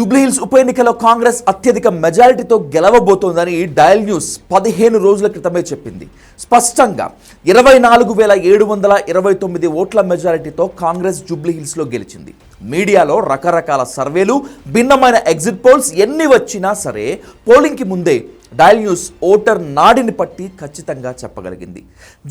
జూబ్లీహిల్స్ ఉప ఎన్నికలో కాంగ్రెస్ అత్యధిక మెజారిటీతో గెలవబోతోందని డయల్ న్యూస్ పదిహేను రోజుల క్రితమే చెప్పింది. స్పష్టంగా ఇరవై నాలుగు వేల ఏడు వందల ఇరవై తొమ్మిది ఓట్ల మెజారిటీతో కాంగ్రెస్ జూబ్లీహిల్స్లో గెలిచింది. మీడియాలో రకరకాల సర్వేలు భిన్నమైన ఎగ్జిట్ పోల్స్ ఎన్ని వచ్చినా సరే పోలింగ్కి ముందే డయల్ న్యూస్ ఓటర్ నాడిని పట్టి ఖచ్చితంగా చెప్పగలిగింది.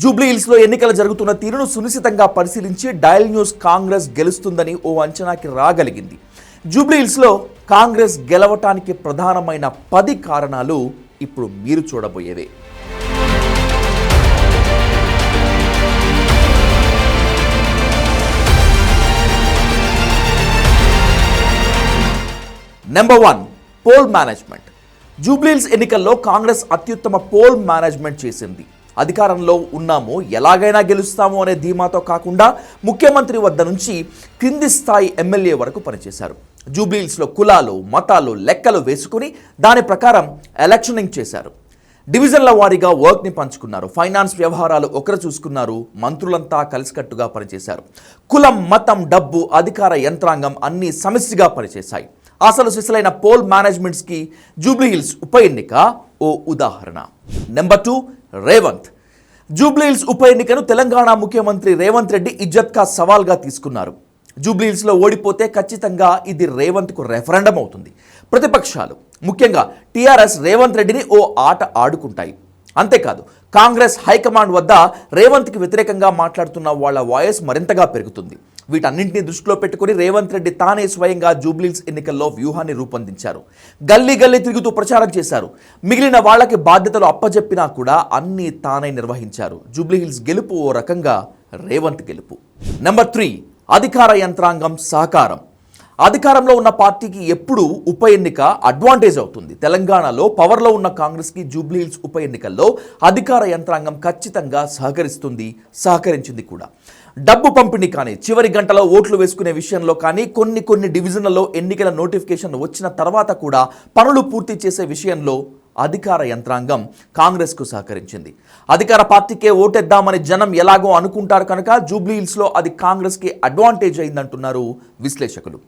జూబ్లీహిల్స్లో ఎన్నికలు జరుగుతున్న తీరును సునిశ్చితంగా పరిశీలించి డయల్ న్యూస్ కాంగ్రెస్ గెలుస్తుందని ఓ అంచనాకి రాగలిగింది. జూబ్లీహిల్స్లో కాంగ్రెస్ గెలవటానికి ప్రధానమైన పది కారణాలు ఇప్పుడు మీరు చూడబోయేవే. Number one poll management Jubilee Hills ఎన్నికల్లో కాంగ్రెస్ అత్యుత్తమ పోల్ మేనేజ్మెంట్ చేసింది. అధికారంలో ఉన్నాము ఎలాగైనా గెలుస్తాము అనే ధీమాతో కాకుండా ముఖ్యమంత్రి వద్ద నుంచి క్రింది స్థాయి ఎమ్మెల్యే వరకు పనిచేశారు. జూబ్లీహిల్స్లో కులాలు మతాలు లెక్కలు వేసుకుని దాని ప్రకారం ఎలక్షనింగ్ చేశారు. డివిజన్ల వారీగా వర్క్ని పంచుకున్నారు. ఫైనాన్స్ వ్యవహారాలు ఒకరు చూసుకున్నారు. మంత్రులంతా కలిసికట్టుగా పనిచేశారు. కులం మతం డబ్బు అధికార యంత్రాంగం అన్నీ సమస్యగా పనిచేశాయి. అసలు సిసలైన పోల్ మేనేజ్మెంట్స్కి జూబ్లీహిల్స్ ఉప ఎన్నిక ఓ ఉదాహరణ. Number two Revanth. జూబ్లీహిల్స్ ఉప ఎన్నికను తెలంగాణ ముఖ్యమంత్రి రేవంత్ రెడ్డి ఇజ్జత్ కా సవాల్గా తీసుకున్నారు. జూబ్లీహిల్స్లో ఓడిపోతే ఖచ్చితంగా ఇది రేవంత్కు రెఫరెండం అవుతుంది. ప్రతిపక్షాలు ముఖ్యంగా టీఆర్ఎస్ రేవంత్ రెడ్డిని ఓ ఆట ఆడుకుంటాయి. అంతేకాదు కాంగ్రెస్ హైకమాండ్ వద్ద రేవంత్కి వ్యతిరేకంగా మాట్లాడుతున్న వాళ్ళ వాయిస్ మరింతగా పెరుగుతుంది. వీటన్నింటినీ దృష్టిలో పెట్టుకుని రేవంత్ రెడ్డి తానే స్వయంగా జూబ్లీల్స్ ఎన్నికల్లో వ్యూహాన్ని రూపొందించారు. గల్లీ గల్లీ తిరుగుతూ ప్రచారం చేశారు. మిగిలిన వాళ్ళకి బాధ్యతలు అప్పజెప్పినా కూడా అన్నీ తానే నిర్వహించారు. జూబ్లీహిల్స్ గెలుపు ఓ రకంగా రేవంత్ గెలుపు. నెంబర్ త్రీ అధికార యంత్రాంగం సహకారం. అధికారంలో ఉన్న పార్టీకి ఎప్పుడు ఉప ఎన్నిక అడ్వాంటేజ్ అవుతుంది. తెలంగాణలో పవర్లో ఉన్న కాంగ్రెస్కి జూబ్లీహిల్స్ ఉప ఎన్నికల్లో అధికార యంత్రాంగం ఖచ్చితంగా సహకరిస్తుంది సహకరించింది కూడా. డబ్బు పంపిణీ కానీ చివరి గంటలో ఓట్లు వేసుకునే విషయంలో కానీ కొన్ని కొన్ని డివిజన్లలో ఎన్నికల నోటిఫికేషన్ వచ్చిన తర్వాత కూడా పనులు పూర్తి చేసే విషయంలో అధికార యంత్రాంగం కాంగ్రెస్కు సహకరించింది. అధికార పార్టీకే ఓటేద్దామని జనం ఎలాగో అనుకుంటారు కనుక జూబ్లీహిల్స్లో అది కాంగ్రెస్కి అడ్వాంటేజ్ అయిందంటున్నారు విశ్లేషకులు.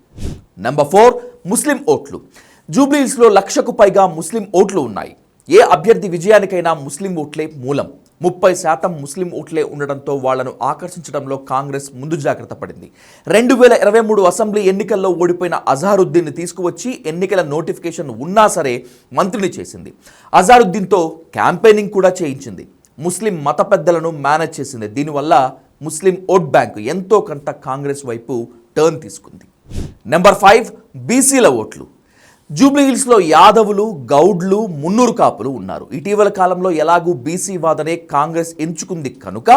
నెంబర్ ఫోర్ ముస్లిం ఓట్లు. జూబ్లీహిల్స్లో లక్షకు పైగా ముస్లిం ఓట్లు ఉన్నాయి. ఏ అభ్యర్థి విజయానికైనా ముస్లిం ఓట్లే మూలం. ముప్పై శాతం ముస్లిం ఓట్లే ఉండడంతో వాళ్ళను ఆకర్షించడంలో కాంగ్రెస్ ముందు జాగ్రత్త పడింది. రెండు వేల ఇరవై మూడు అసెంబ్లీ ఎన్నికల్లో ఓడిపోయిన అజారుద్దీన్ని తీసుకువచ్చి ఎన్నికల నోటిఫికేషన్ ఉన్నా సరే మంత్రిని చేసింది. అజారుద్దీన్తో క్యాంపెయినింగ్ కూడా చేయించింది. ముస్లిం మత పెద్దలను మేనేజ్ చేసింది. దీనివల్ల ముస్లిం ఓట్ బ్యాంకు ఎంతో కొంత కాంగ్రెస్ వైపు టర్న్ తీసుకుంది. నెంబర్ ఫైవ్ బీసీల ఓట్లు. జూబ్లీహిల్స్లో యాదవులు గౌడ్లు మున్నూరు కాపులు ఉన్నారు. ఇటీవల కాలంలో ఎలాగూ బీసీ వాదనే కాంగ్రెస్ ఎంచుకుంది కనుక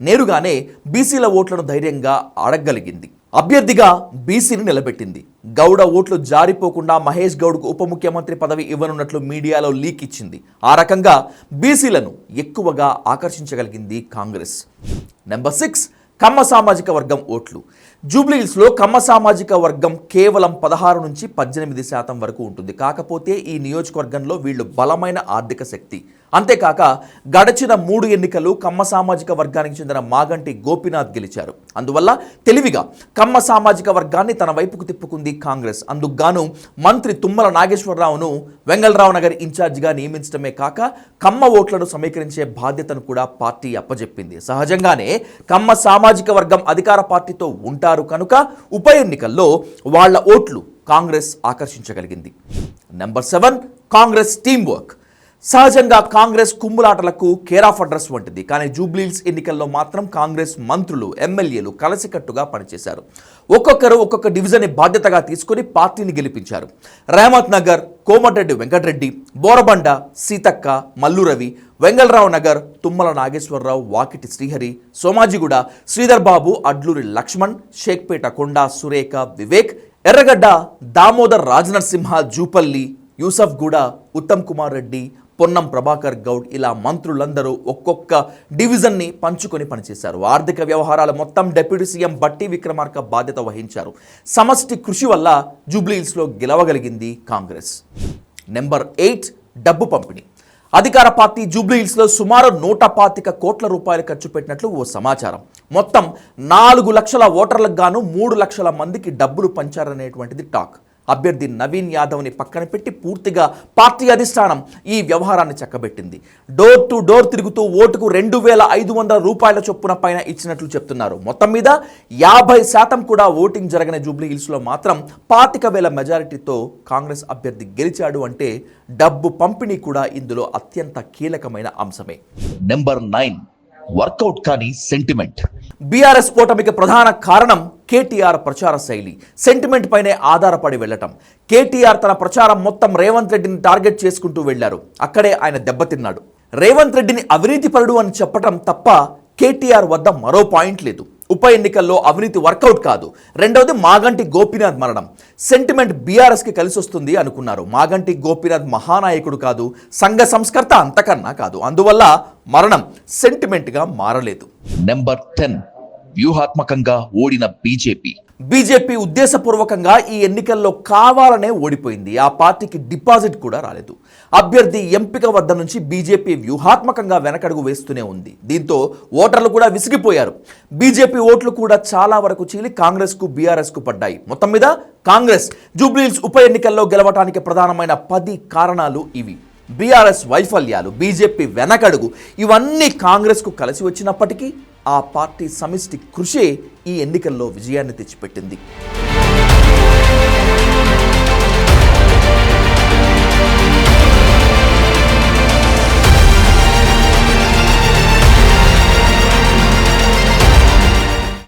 నేరుగానే బీసీల ఓట్లను ధైర్యంగా అడగగలిగింది అభ్యర్థిగా బీసీని నిలబెట్టింది. గౌడ ఓట్లు జారిపోకుండా మహేష్ గౌడ్కు ఉప ముఖ్యమంత్రి పదవి ఇవ్వనున్నట్లు మీడియాలో లీక్ ఇచ్చింది. ఆ రకంగా బీసీలను ఎక్కువగా ఆకర్షించగలిగింది కాంగ్రెస్. నెంబర్ సిక్స్ కమ్మ సామాజిక వర్గం ఓట్లు. జూబ్లీహిల్స్లో కమ్మ సామాజిక వర్గం కేవలం పదహారు నుంచి పద్దెనిమిది శాతం వరకు ఉంటుంది. కాకపోతే ఈ నియోజకవర్గంలో వీళ్ళు బలమైన ఆర్థిక శక్తి. అంతేకాక గడచిన మూడు ఎన్నికలు కమ్మ సామాజిక వర్గానికి చెందిన మాగంటి గోపీనాథ్ గెలిచారు. అందువల్ల తెలివిగా కమ్మ సామాజిక వర్గాన్ని తన వైపుకు తిప్పుకుంది కాంగ్రెస్. అందుకుగాను మంత్రి తుమ్మల నాగేశ్వరరావును వెంగళరావు నగర్ ఇన్ఛార్జిగా నియమించడమే కాక కమ్మ ఓట్లను సమీకరించే బాధ్యతను కూడా పార్టీ అప్పజెప్పింది. సహజంగానే కమ్మ సామాజిక వర్గం అధికార పార్టీతో ఉంటారు కనుక ఉప ఎన్నికల్లో వాళ్ళ ఓట్లు Congress ఆకర్షించగలిగింది. Number seven Congress team work సహజంగా కాంగ్రెస్ కుమ్ములాటలకు కేర్ ఆఫ్ అడ్రస్ వంటిది. కానీ జూబ్లీల్స్ ఎన్నికల్లో మాత్రం కాంగ్రెస్ మంత్రులు ఎమ్మెల్యేలు కలిసికట్టుగా పనిచేశారు. ఒక్కొక్కరు ఒక్కొక్క డివిజన్ని బాధ్యతగా తీసుకొని పార్టీని గెలిపించారు. రెహమత్ నగర్ కోమటిరెడ్డి వెంకటరెడ్డి బోరబండ సీతక్క మల్లురవి వెంగళరావు నగర్ తుమ్మల నాగేశ్వరరావు వాకిటి శ్రీహరి సోమాజిగూడ శ్రీధర్ బాబు అడ్లూరి లక్ష్మణ్ షేక్పేట కొండ సురేఖ వివేక్ ఎర్రగడ్డ దామోదర్ రాజనరసింహ జూపల్లి యూసఫ్ గూడ ఉత్తమ్ కుమార్ రెడ్డి పొన్నం ప్రభాకర్ గౌడ్ ఇలా మంత్రులందరూ ఒక్కొక్క డివిజన్ని పంచుకొని పనిచేశారు. ఆర్థిక వ్యవహారాలు మొత్తం డిప్యూటీ సీఎం బట్టి విక్రమార్క బాధ్యత వహించారు. సమష్టి కృషి వల్ల జూబ్లీహిల్స్లో గెలవగలిగింది కాంగ్రెస్. నెంబర్ ఎయిట్ డబ్బు పంపిణీ. అధికార పార్టీ జూబ్లీహిల్స్లో సుమారు నూట పాతిక కోట్ల రూపాయలు ఖర్చు పెట్టినట్లు ఓ సమాచారం. మొత్తం నాలుగు లక్షల ఓటర్లకు గాను మూడు లక్షల మందికి డబ్బులు పంచారనేటువంటిది టాక్. అభ్యర్థి నవీన్ యాదవ్ని పక్కన పెట్టి పూర్తిగా పార్టీ అధిష్టానం ఈ వ్యవహారాన్ని చక్కబెట్టింది. డోర్ టు డోర్ తిరుగుతూ ఓటుకు రెండు వేల ఐదు వందల రూపాయల చొప్పున పైన ఇచ్చినట్లు చెప్తున్నారు. మొత్తం మీద యాభై శాతం కూడా ఓటింగ్ జరగని జూబ్లీ హిల్స్లో మాత్రం పాతిక వేల మెజారిటీతో కాంగ్రెస్ అభ్యర్థి గెలిచాడు అంటే డబ్బు పంపిణీ కూడా ఇందులో అత్యంత కీలకమైన అంశమే. నెంబర్ నైన్ వర్కౌట్ కాని సెంటిమెంట్ బీఆర్ఎస్ కూటమికి ప్రధాన కారణం కేటీఆర్ ప్రచార శైలి సెంటిమెంట్ పైనే ఆధారపడి వెళ్ళటం. కేటీఆర్ తన ప్రచారం మొత్తం రేవంత్ రెడ్డిని టార్గెట్ చేసుకుంటూ వెళ్ళారు అక్కడే ఆయన దెబ్బతిన్నాడు. రేవంత్ రెడ్డిని అవినీతిపరుడు అని చెప్పటం తప్ప కేటీఆర్ వద్ద మరో పాయింట్ లేదు. ఉప ఎన్నికల్లో అవినీతి వర్కౌట్ కాదు. రెండవది మాగంటి గోపీనాథ్ మరణం. సెంటిమెంట్ బీఆర్ఎస్కి కలిసి వస్తుంది అనుకున్నారు. మాగంటి గోపీనాథ్ మహానాయకుడు కాదు సంఘ సంస్కర్త అంతకన్నా కాదు. అందువల్ల మరణం సెంటిమెంట్గా మారలేదు. నెంబర్ టెన్ వ్యూహాత్మకంగా ఓడిన బీజేపీ. బీజేపీ ఉద్దేశపూర్వకంగా ఈ ఎన్నికల్లో కావాలనే ఓడిపోయింది. ఆ పార్టీకి డిపాజిట్ కూడా రాలేదు. అభ్యర్థి ఎంపిక వద్ద నుంచి బీజేపీ వ్యూహాత్మకంగా వెనకడుగు వేస్తూనే ఉంది. దీంతో ఓటర్లు కూడా విసిగిపోయారు. బీజేపీ ఓట్లు కూడా చాలా వరకు చీలి కాంగ్రెస్కు బీఆర్ఎస్కు పడ్డాయి. మొత్తం మీద కాంగ్రెస్ జూబ్లీహిల్స్ ఉప ఎన్నికల్లో గెలవటానికి ప్రధానమైన పది కారణాలు ఇవి. బీఆర్ఎస్ వైఫల్యాలు బీజేపీ వెనకడుగు ఇవన్నీ కాంగ్రెస్కు కలిసి వచ్చినప్పటికీ ఆ పార్టీ సమిష్టి కృషే ఈ ఎన్నికల్లో విజయాన్ని తెచ్చిపెట్టింది.